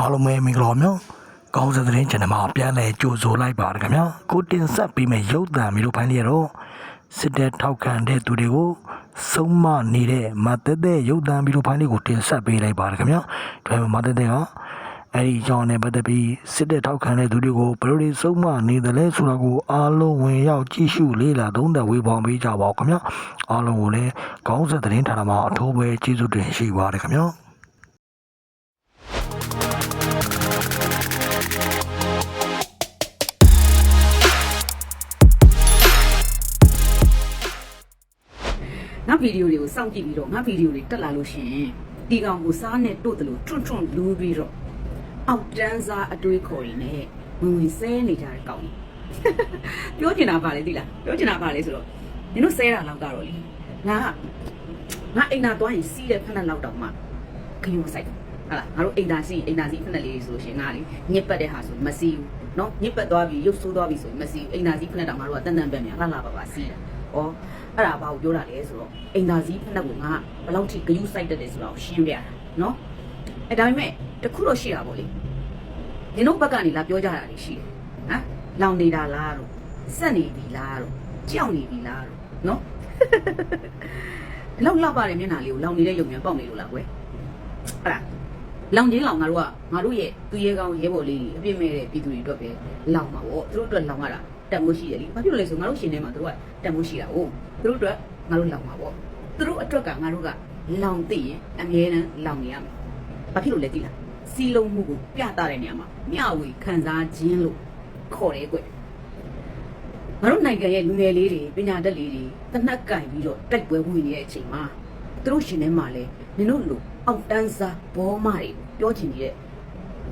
အားလုံးပဲမင်္ဂလာပါမျိုးကောင်းစတဲ့တင်ချန်နယ်မှာပြန်လဲကြိုဆိုလိုက်ပါတယ်ခင်ဗျာကိုတင်ဆက်ပေးမယ့်ရုပ်သံမျိုးဖိုင်းလေးရတော့စစ်တဲ့ထောက်ခံတဲ့သူတွေကိုစုံမနေတဲ့မတက်တဲ့ရုပ်သံမျိုးဖိုင်းလေးကိုတင်ဆက်ပေးလိုက်ပါတယ်ခင်ဗျာဒါပေမဲ့မတက်တဲ့ကအဲ့ဒီကြောင့်လည်းပတ်သက်ပြီးစစ်တဲ့ထောက်ခံတဲ့သူတွေကိုဘယ်လိုတွေစုံမနေတယ်လဲဆိုတာကိုအားလုံးဝင်ရောက်ကြည့်ရှုလေ့လာသုံးသပ်ဝေဖန်ပေးကြပါဦးခင်ဗျာအားလုံးကိုလည်းကောင်းစတဲ့တင်ဌာနမှာအထူးပဲကျေးဇူးတင်ရှိပါတယ်ခင်ဗျာ ဗီဒီယိုတွေကိုစောင့်ကြည့်ပြီးတော့ငါဗီဒီယိုတွေတက်လာလို့ရှိရင်ဒီကောင်ကိုစားနဲ့တို့တယ်လို့တွန့်တွန့်လူးပြီးတော့အောက်တန်းစားအတွေးခေါ်ရင်းနဲ့ဝင်ဝင်ဆဲနေကြတဲ့ကောင်ကြီးပြောချင်တာပါလေသိလားပြောချင်တာပါလေဆိုတော့နင်တို့ဆဲတာလောက်ကတော့လေငါကငါအိမ်သာသွားရင်စီးတဲ့ဖက်နဲ့လောက်တော့မှခရုံးဆိုင်ဟာလားငါတို့အိမ်သာစီးအိမ်သာစီးဖက်နဲ့လေးဆိုလို့ရှိရင်ငါလေညစ်ပတ်တဲ့ဟာဆိုမစီးဘူးနော်ညစ်ပတ်သွားပြီးရုပ်ဆိုးသွားပြီးဆိုရင်မစီးဘူးအိမ်သာစီးဖက်နဲ့တော့ငါတို့ကတန်တန်ပဲမြန်လှလှပါပါစီးတာ ဩအဲ့ဒါဘာကိုပြောတာလဲဆိုတော့အိမ်သာစီးဖက်နဲ့ကငါဘယ်လောက်ထိဂယုစိုက်တတ်တယ်ဆိုတော့ရှင်းပြတာနော်အဲဒါပေမဲ့တခုတော့ရှိတာပေါ့လေနင်တို့ဘက်ကနေလာပြောကြတာတွေရှိတယ်ဟမ်လောင်နေတာလားတို့စက်နေပြီလားတို့ကြောက်နေပြီလားတို့နော်ဒီလောက်လောက်ပါတဲ့မျက်နှာလေးကိုလောင်နေတဲ့ရုံမြန်ပေါက်နေလို့လားကွယ်အဲ့ဒါလောင်ချင်းလောင်ငါတို့ကငါတို့ရဲ့သူရဲကောင်းရဲဘော်လေးတွေအပြစ်မဲ့တဲ့ပြည်သူတွေအတွက်ပဲလောင်မှာပေါ့သူတို့အတွက်လောင်ရတာ တန်မိုးရှိတယ်လीဘာဖြစ်လို့လဲဆိုငါတို့ရှင်ထဲမှာသူတို့ကတန်မိုးရှိတာ哦သူတို့အတွက်ငါတို့လောင်မှာပေါ့သူတို့အတွက်ကငါတို့ကလောင်သိရင်အမြဲတမ်းလောင်နေရမယ်ဘာဖြစ်လို့လဲသိလားစီလုံးမှုကိုပြသတဲ့နေရာမှာမျှဝေခံစားခြင်းလို့ခေါ်တယ်ကွယ်ငါတို့နိုင်ငံရဲ့လူငယ်လေးတွေပညာတတ်လေးတွေတနက်ကင်ပြီးတော့တိုက်ပွဲဝင်နေတဲ့အချိန်မှာသူတို့ရှင်ထဲမှာလဲနင်တို့လူအောက်တန်းစားဘောမတွေပြောချင်နေတဲ့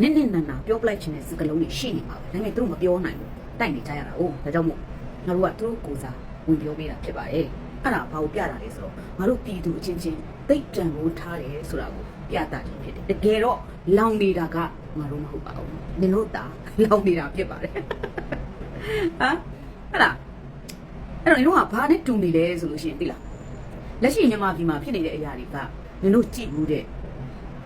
နစ်နစ်နာနာပြောပလိုက်ချင်တဲ့စကားလုံးတွေရှိနေမှာပဲဒါပေမဲ့သူတို့မပြောနိုင်ဘူး တိုက်နေကြရတာ哦ဒါကြောင့်မို့ငါတို့ကသူတို့ကိုယ်စားဝင်ပြောပေးတာဖြစ်ပါတယ်အဲ့ဒါဘာကိုပြတာလဲဆိုတော့ငါတို့ပြည်သူအချင်းချင်းသိတ်တန်ဖို့ထားတယ်ဆိုတာကိုပြတာခြင်းဖြစ်တယ်တကယ်တော့လောင်နေတာကငါတို့မဟုတ်ပါဘူးနင်တို့တာလောင်နေတာဖြစ်ပါတယ်ဟမ်အဲ့ဒါအဲ့တော့နင်တို့ကဘာနဲ့တူနေလဲဆိုလို့ရှိရင်သိလားလက်ရှိမြန်မာပြည်မှာဖြစ်နေတဲ့အရာတွေကနင်တို့ကြည့်ဘူးတဲ့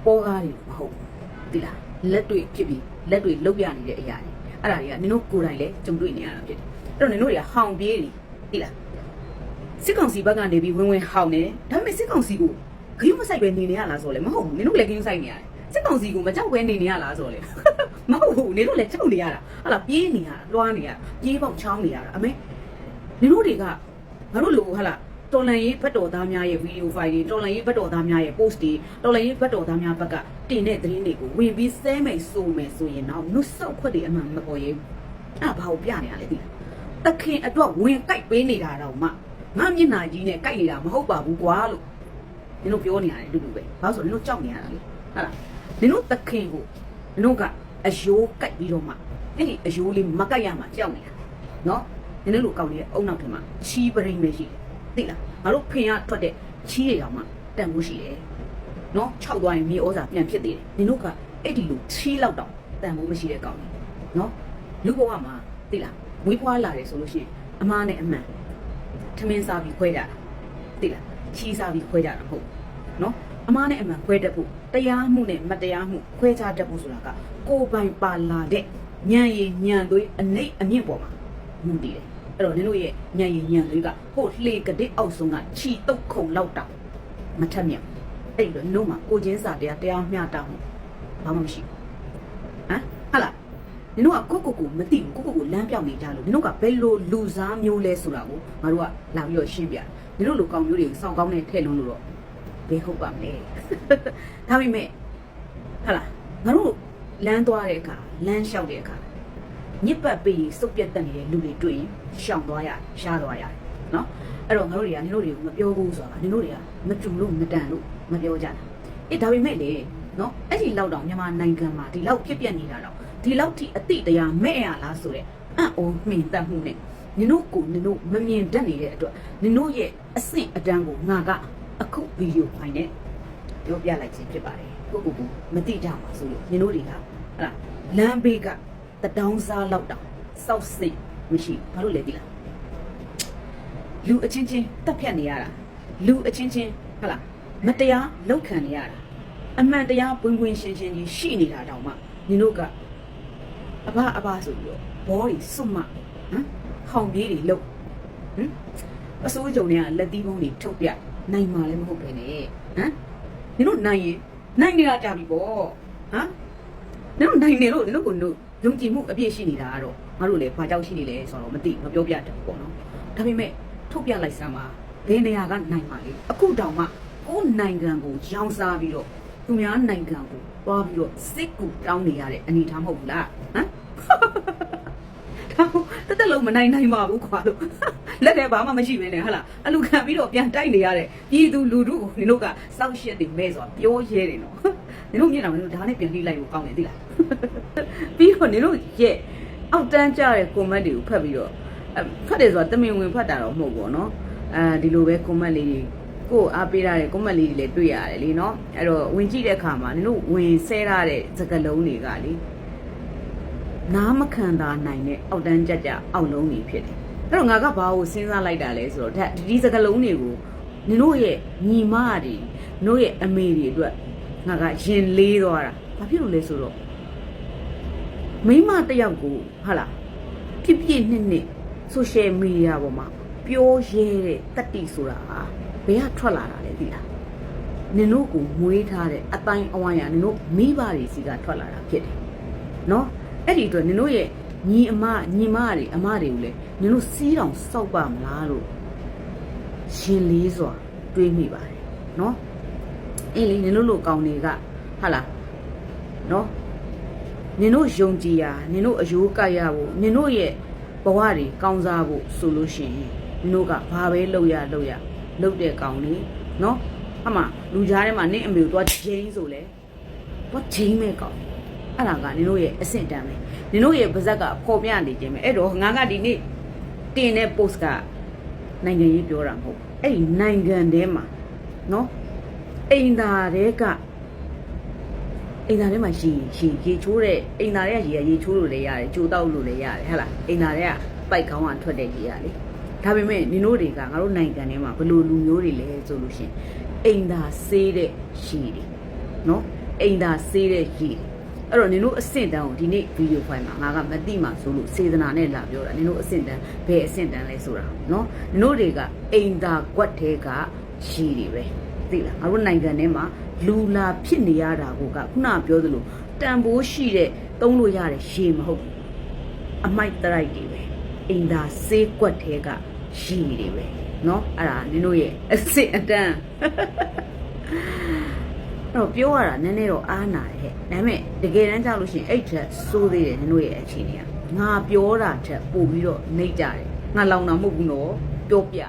ပေါ်ကားတွေမဟုတ်ဘူးသိလားလက်တွေ့ဖြစ်ပြီးလက်တွေ့လောက်ပြနေတဲ့အရာတွေ အဲ့ဒါတွေကနင်တို့ကိုယ်တိုင်လည်းကြုံတွေ့နေရတာဖြစ်တယ်အဲ့တော့နင်တို့တွေကဟောင်ပြေးနေသိလားစစ်ကောင်စီဘက်ကနေပြီးဝင်ဝင်ဟောင်နေဒါပေမဲ့စစ်ကောင်စီကိုဂရုမစိုက်ပဲနေနေရလားဆိုလဲမဟုတ်ဘူးနင်တို့လည်းဂရုစိုက်နေရတယ်စစ်ကောင်စီကိုမကြောက်ပဲနေနေရလားဆိုလဲမဟုတ်ဘူးနင်တို့လည်းကြောက်နေရတာဟာလားပြေးနေရတာလွှားနေရတာပြေးပေါက်ချောင်းနေရတာအမေနင်တို့တွေကငါတို့လိုဟာလား တော်လန်ရေးဘတ်တော်သားများရဲ့ဗီဒီယိုဖိုင်တွေတော်လန်ရေးဘတ်တော်သားများရဲ့ post တွေတော်လန်ရေးဘတ်တော်သားများဘက်ကတင်တဲ့သတင်းတွေကိုဝင်ပြီးဆဲမယ်ဆိုမယ်ဆိုရင်တော့နုစောက်ခွက်တွေအမှန်မပေါ်ရေးအဲ့ဒါဘာကိုပြနေရလဲသိလားတခင်အတွက်ဝင်ကြိုက်ပေးနေတာတော့မှငါမျက်နှာကြီးနဲ့ကြိုက်နေတာမဟုတ်ပါဘူးကွာလို့နင်တို့ပြောနေရတယ်အတူတူပဲဘာလို့ဆိုနင်တို့ကြောက်နေရတာလေဟုတ်လားနင်တို့တခင်ကိုနင်တို့ကအယိုးကြိုက်ပြီးတော့မှအဲ့ဒီအယိုးလေးမကြိုက်ရမှကြောက်နေတာနော်နင်တို့လိုကောင်းနေတဲ့အုံနောက်ထဲမှာချီးပရိန်ပဲရှိတယ် သိလားငါတို့ဖင်ရထွက်တဲ့ချီးတွေတောင်မှတန်ဖို့ရှိတယ်နော်ခြောက်သွားရင်မြေဩဇာပြန်ဖြစ်သေးတယ်နင်တို့ကအဲ့ဒီလိုချီးလောက်တောင်တန်ဖို့မရှိတဲ့ကောင်းနေနော်လူဘဝမှာသိလားမွေးဖွားလာတယ်ဆိုလို့ရှိရင်အမားနဲ့အမှန်ထမင်းစားပြီးခွဲကြတာသိလားချီးစားပြီးခွဲကြတာမဟုတ်ဘူးနော်အမားနဲ့အမှန်ခွဲတတ်ဖို့တရားမှုနဲ့မတရားမှုခွဲခြားတတ်ဖို့ဆိုတာကကိုယ်ပိုင်ပါလာတဲ့ညံရည်ညံသွေးအနိတ်အမြင့်ပေါ်မှာမူတည်တယ် အဲ့တော့နင်တို့ရဲ့ညံရည်ညံသွေးကဟိုလှေကတဲ့အောက်ဆုံးကခြီတုတ်ခုံလောက်တောင်မထက်မြက်ဘူးအဲ့ဒီတော့နင်တို့မှာကိုချင်းစာတရားတရားမျှတမှုဘာမှမရှိဘူးဟမ်ဟာလားနင်တို့ကကိုကိုကိုမသိဘူးကိုကိုကိုလမ်းပြောင်းနေကြလို့နင်တို့ကဘယ်လိုလူစားမျိုးလဲဆိုတာကိုငါတို့ကလာပြီးတော့ရှင်းပြနင်တို့လိုကောင်မျိုးတွေစောင့်ကောင်းနဲ့ထည့်လုံးလို့တော့ဘယ်ဟုတ်ပါမလဲဒါပေမဲ့ဟာလားငါတို့လမ်းသွားတဲ့အခါလမ်းလျှောက်တဲ့အခါ ညစ်ပတ်ပြီးစုပ်ပြတ်တက်နေတဲ့လူတွေတွေ့ရင်ရှောင်သွားရရှားသွားရတယ်နော်အဲ့တော့ငါတို့တွေကနင်တို့တွေကိုမပြောဘူးဆိုတာကနင်တို့တွေကမတူလို့မတန်လို့မပြောကြတာအေးဒါပေမဲ့လေနော်အဲ့ဒီလောက်တော့မြန်မာနိုင်ငံမှာဒီလောက်ဖြစ်ပျက်နေတာတော့ဒီလောက်ထိအတိတရားမဲ့ရလားဆိုတဲ့အံ့ဩမှင်သက်မှုနဲ့နင်တို့ကိုနင်တို့မမြင်တတ်နေတဲ့အတွက်နင်တို့ရဲ့အဆင့်အတန်းကိုငါကအခုဗီဒီယိုဖိုင်နဲ့ပြောပြလိုက်ခြင်းဖြစ်ပါတယ်ကိုကိုကိုမသိကြပါဆိုလို့နင်တို့တွေကဟဲ့လားလမ်းဘေးက တတောင်းစားလောက်တောင်စောက်စိတ်မရှိဘူးဘာလို့လဲဒီလားလူအချင်းချင်းတက်ဖြတ်နေရတာလူအချင်းချင်းဟုတ်လားမတရားလောက်ခံနေရတာအမှန်တရားပွင့်ပွင့်ရှင်းရှင်းကြီးရှိနေတာတောင်မှနင်တို့ကအဘအဘဆိုပြီးတော့ဘောတွေစွတ်မဟမ်ဟောင်ပြေးတွေလုတ်ဟမ်အစိုးကြုံတွေကလက်သီးပုံးတွေထုတ်ပြနိုင်မှာလည်းမဟုတ်ပဲနဲ့ဟမ်နင်တို့နိုင်ရင်နိုင်နေတာကြပြီပေါ့ဟမ်နင်တို့နိုင်နေလို့နင်တို့ကတို့ ယုံကြည်မှုအပြည့်ရှိနေတာကတော့ငါတို့လည်းဘာကြောက်ရှိနေလဲဆိုတော့မသိမပြောပြတတ်ဘူးပေါ့နော်ဒါပေမဲ့ထုတ်ပြလိုက်စမ်းပါဘယ်နေရာကနိုင်မှာလဲအခုတောင်မှကိုယ်နိုင်ငံကိုရောင်းစားပြီးတော့သူများနိုင်ငံကိုသွားပြီးတော့စစ်ကူတောင်းနေရတဲ့အနေအထားမဟုတ်ဘူးလားဟမ်ဒါတက်တက်လုံးမနိုင်နိုင်ပါဘူးခွာလို့လက်ထဲဘာမှမရှိဘဲနဲ့ဟာလားအလူခံပြီးတော့ပြန်တိုက်နေရတဲ့ပြည်သူလူထုကိုနင်တို့ကစောက်ရှက်တွေမဲ့ဆိုတာပြောရဲတယ်နော် နင်တို့မျက်နှာနင်တို့ဒါနဲ့ပြန်လိလိုက်လို့ကောင်းတယ်သိလားပြီးတော့နင်တို့ရဲ့အောက်တန်းကြတဲ့ comment တွေကိုဖတ်ပြီးတော့အဲဖတ်တယ်ဆိုတာတမင်ဝင်ဖတ်တာတော့မဟုတ်ဘူးနော်အဲဒီလိုပဲ comment လေးတွေကိုအားပေးရတဲ့ comment လေးတွေလည်းတွေ့ရတယ်လीနော်အဲ့တော့ဝင်ကြည့်တဲ့အခါမှာနင်တို့ဝင်ဆဲရတဲ့စကားလုံးတွေကလေနားမခံတာနိုင်တဲ့အောက်တန်းကြကြအောက်လုံးတွေဖြစ်တယ်အဲ့တော့ငါကဘာကိုစဉ်းစားလိုက်တာလဲဆိုတော့ဒါဒီစကလုံးတွေကိုနင်တို့ရဲ့ညီမတွေနင်တို့ရဲ့အမေတွေအတွက် ငါကရင်လေးသွားတာဘာဖြစ်လို့လဲဆိုတော့မိန်းမတစ်ယောက်ကိုဟာလားဖြစ်ဖြစ်နှစ်နှစ်ဆိုရှယ်မီဒီယာပေါ်မှာပြောရဲတဲ့တတိဆိုတာဟာဘယ်ကထွက်လာတာလဲသိလားနင်တို့ကိုမွေးထားတဲ့အတိုင်းအဝိုင်းရနင်တို့မိဘတွေစီကထွက်လာတာဖြစ်တယ်နော်အဲ့ဒီအတွက်နင်တို့ရဲ့ညီအမညီမတွေအမတွေကိုလည်းနင်တို့စီးတောင်စောက်ပါမလားလို့ရှင်လေးစွာတွေးမိပါတယ်နော် အေးလေနင်တို့လိုကောင်းတွေကဟာလားနော်နင်တို့ယုံကြည်ရာနင်တို့အယိုးကရဖို့နင်တို့ရဲ့ဘဝတွေကောင်းစားဖို့ဆိုလို့ရှိရင်နင်တို့ကဘာပဲလုပ်ရလုပ်ရလုပ်တဲ့ကောင်းနေနော်အမလူကြားထဲမှာနင့်အမေကိုသွားဂျိန်းဆိုလဲသွားဂျိန်းမဲ့ကောင်းအဲ့ဒါကနင်တို့ရဲ့အဆင့်တန်းပဲနင်တို့ရဲ့ပါဇက်ကပေါ်ပြနေခြင်းပဲအဲ့တော့ငါကဒီနေ့တင်တဲ့ post ကနိုင်ငံရေးပြောတာမဟုတ်ဘူးအဲ့ဒီနိုင်ငံထဲမှာနော် အိမ်သာတွေကအိမ်သာထဲမှာရေရေရေချိုးတဲ့အိမ်သာတွေကရေရေချိုးလို့လည်းရတယ်ကြိုတောက်လို့လည်းရတယ်ဟဟလားအိမ်သာတွေကပိုက်ကောင်းကထွက်တဲ့ရေရလေဒါပေမဲ့နင်တို့တွေကငါတို့နိုင်ငံထဲမှာဘယ်လိုလူမျိုးတွေလဲဆိုလို့ရှရင်အိမ်သာဆေးတဲ့ရေတွေနော်အိမ်သာဆေးတဲ့ရေတွေအဲ့တော့နင်တို့အဆင့်တန်းကိုဒီနေ့ဗီဒီယိုဖိုင်မှာငါကမသိမှဆိုလို့စေတနာနဲ့လာပြောတာနင်တို့အဆင့်တန်းဘယ်အဆင့်တန်းလဲဆိုတာနော်နင်တို့တွေကအိမ်သာကွက်တဲကရှိတွေပဲ သိလားငါတို့နိုင်ငံထဲမှာလူလာဖြစ်နေရတာကိုကခုနပြောသလိုတန်ဖိုးရှိတဲ့သုံးလို့ရတဲ့ရေမဟုတ်ဘူးအမိုက်တရိုက်တွေပဲအိမ်သာစေးကွက်တဲကရှိတွေပဲနော်အဲ့ဒါနင်တို့ရဲ့အဆင့်အတန်းအဲ့တော့ပြောရတာနည်းနည်းတော့အားနာတယ်ဟဲ့ဒါပေမဲ့တကယ်တမ်းကြောက်လို့ရှိရင်အဲ့ထက်စိုးသေးတယ်နင်တို့ရဲ့အခြေအနေကငါပြောတာထက်ပို့ပြီးတော့နှိမ့်ကြတယ်ငါလောင်တာမဟုတ်ဘူးနော်ပြောပြ